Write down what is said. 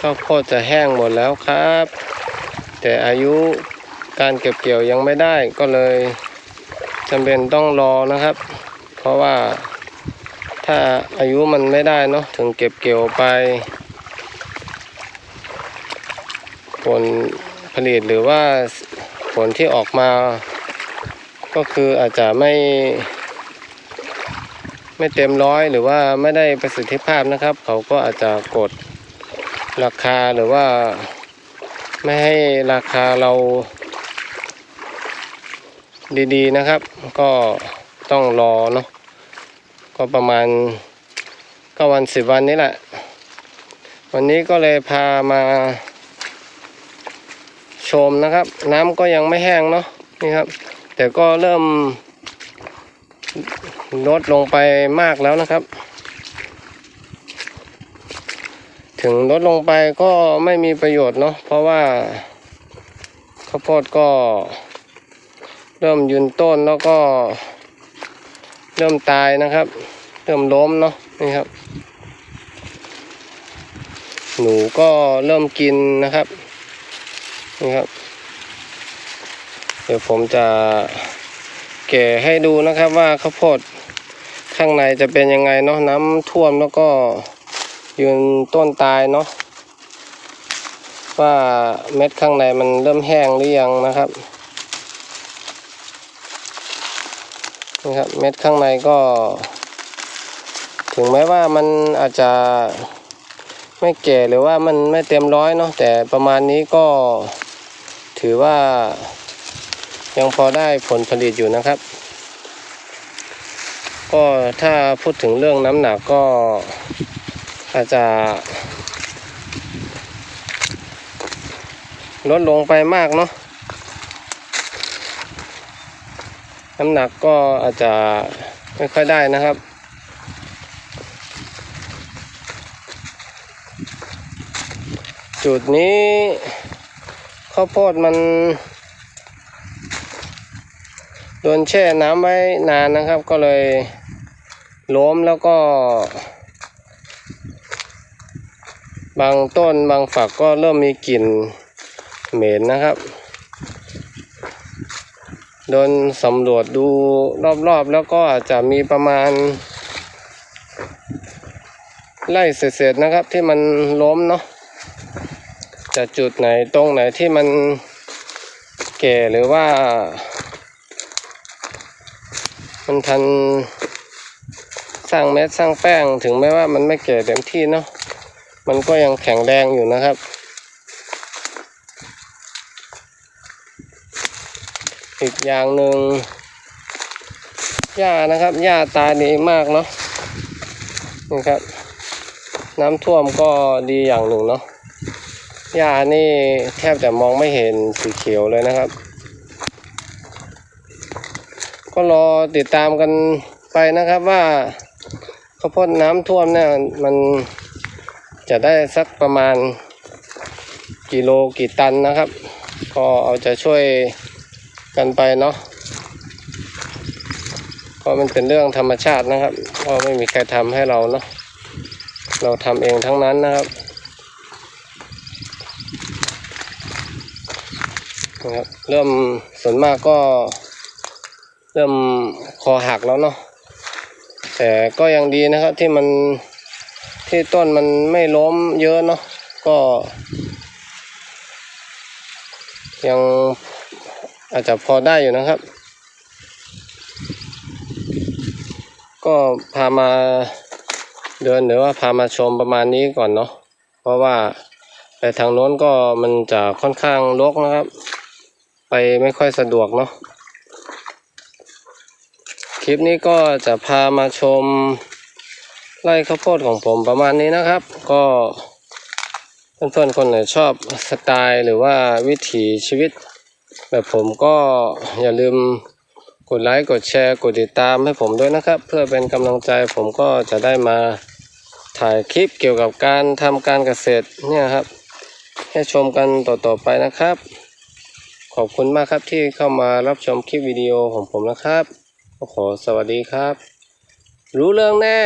ข้าวโพดจะแห้งหมดแล้วครับ แต่อายุการเก็บเกี่ยวยังไม่ได้ก็เลยจำเป็นต้องรอนะครับ เพราะว่าถ้าอายุมันไม่ได้เนาะถึงเก็บเกี่ยวไป ผลผลิตหรือว่าผลที่ออกมา ก็คืออาจจะไม่ ไม่เต็มร้อยหรือว่าไม่ได้ประสิทธิภาพนะครับ เขาก็อาจจะกด ราคาหรือว่าไม่ให้ราคาเราดีๆนะครับ ก็ต้องรอเนาะก็ประมาณก็วันสิบวันนี้แหละ วันนี้ก็เลยพามาชมนะครับ น้ำก็ยังไม่แห้งเนาะนี่ครับ แต่ก็เริ่มลดลงไปมากแล้วนะครับ ถึงลดลงไปก็ไม่มีประโยชน์เนาะเพราะว่าข้าวโพดก็ เริ่มยืนต้นแล้วก็ เริ่มตายนะครับ เริ่มล้มเนาะนี่ครับ หนูก็เริ่มกินนะครับนี่ครับ เดี๋ยวผมจะแก่ให้ดูนะครับว่าข้าวโพดข้างในจะเป็นยังไงเนาะน้ำท่วมแล้วก็ ยืนต้นตายเนาะว่าเม็ดข้างในมันเริ่มแห้งหรือยังนะครับนี่ครับเม็ดข้างในก็ ถึงแม้ว่ามันอาจจะไม่แก่หรือว่ามันไม่เต็มร้อยเนาะแต่ประมาณนี้ก็ถือว่ายังพอได้ผลผลิตอยู่นะครับ ก็ถ้าพูดถึงเรื่องน้ำหนักก็ อาจจะลดลงไปมากเนาะน้ำหนักก็อาจจะไม่ค่อยได้นะครับ จุดนี้ข้าวโพดมันโดนแช่น้ำไว้นานนะครับ ก็เลยล้มแล้วก็ บางต้นบางฝักก็เริ่มมีกลิ่นเหม็นนะครับ โดนสำรวจดูรอบๆ แล้วก็จจะมีประมาณ ไล่เศษๆนะครับที่มันล้มเนาะจะจุดไหนตรงไหนที่มันแก่หรือว่า มันทันสร้างเม็ดสร้างแป้งถึงแม้ว่ามันไม่แก่เต็มที่เนาะ มันก็ยังแข็งแรงอยู่นะครับ อีกอย่างหนึ่งหญ้านะครับหญ้าตาดีมากเนาะนี่ครับ น้ำท่วมก็ดีอย่างหนึ่งเนาะหญ้านี่แทบจะมองไม่เห็นสีเขียวเลยนะครับ ก็รอติดตามกันไปนะครับว่าข้าวโพดน้ำท่วมเนี่ยมัน จะได้สักประมาณกิโลกี่ตันนะครับ ก็เอาจะช่วยกันไปเนาะเพราะมันเป็นเรื่องธรรมชาตินะครับก็ไม่มีใครทำให้เราเนาะเราทำเองทั้งนั้นนะครับนะครับเริ่มส่วนมากก็เริ่มคอหักแล้วเนาะแต่ก็ยังดีนะครับที่มัน ที่ต้นมันไม่ล้มเยอะเนาะก็ ยังอาจจะพอได้อยู่นะครับ ก็พามาเดินหรือว่าพามาชมประมาณนี้ก่อนเนาะเพราะว่าไปทางโน้นก็มันจะค่อนข้างรกนะครับ ไปไม่ค่อยสะดวกเนาะคลิปนี้ก็จะพามาชม ไร่ข้าวโพดของผมประมาณนี้นะครับ ก็เพื่อนๆคนไหนชอบสไตล์หรือว่าวิถีชีวิต แบบผมก็อย่าลืมกดไลค์กดแชร์กดติดตามให้ผมด้วยนะครับ เพื่อเป็นกำลังใจผมก็จะได้มาถ่ายคลิปเกี่ยวกับการทำการเกษตรเนี่ยครับ ให้ชมกันต่อๆไปนะครับ ขอบคุณมากครับที่เข้ามารับชมคลิปวิดีโอของผมนะครับขอสวัสดีครับ รู้เรื่องแน่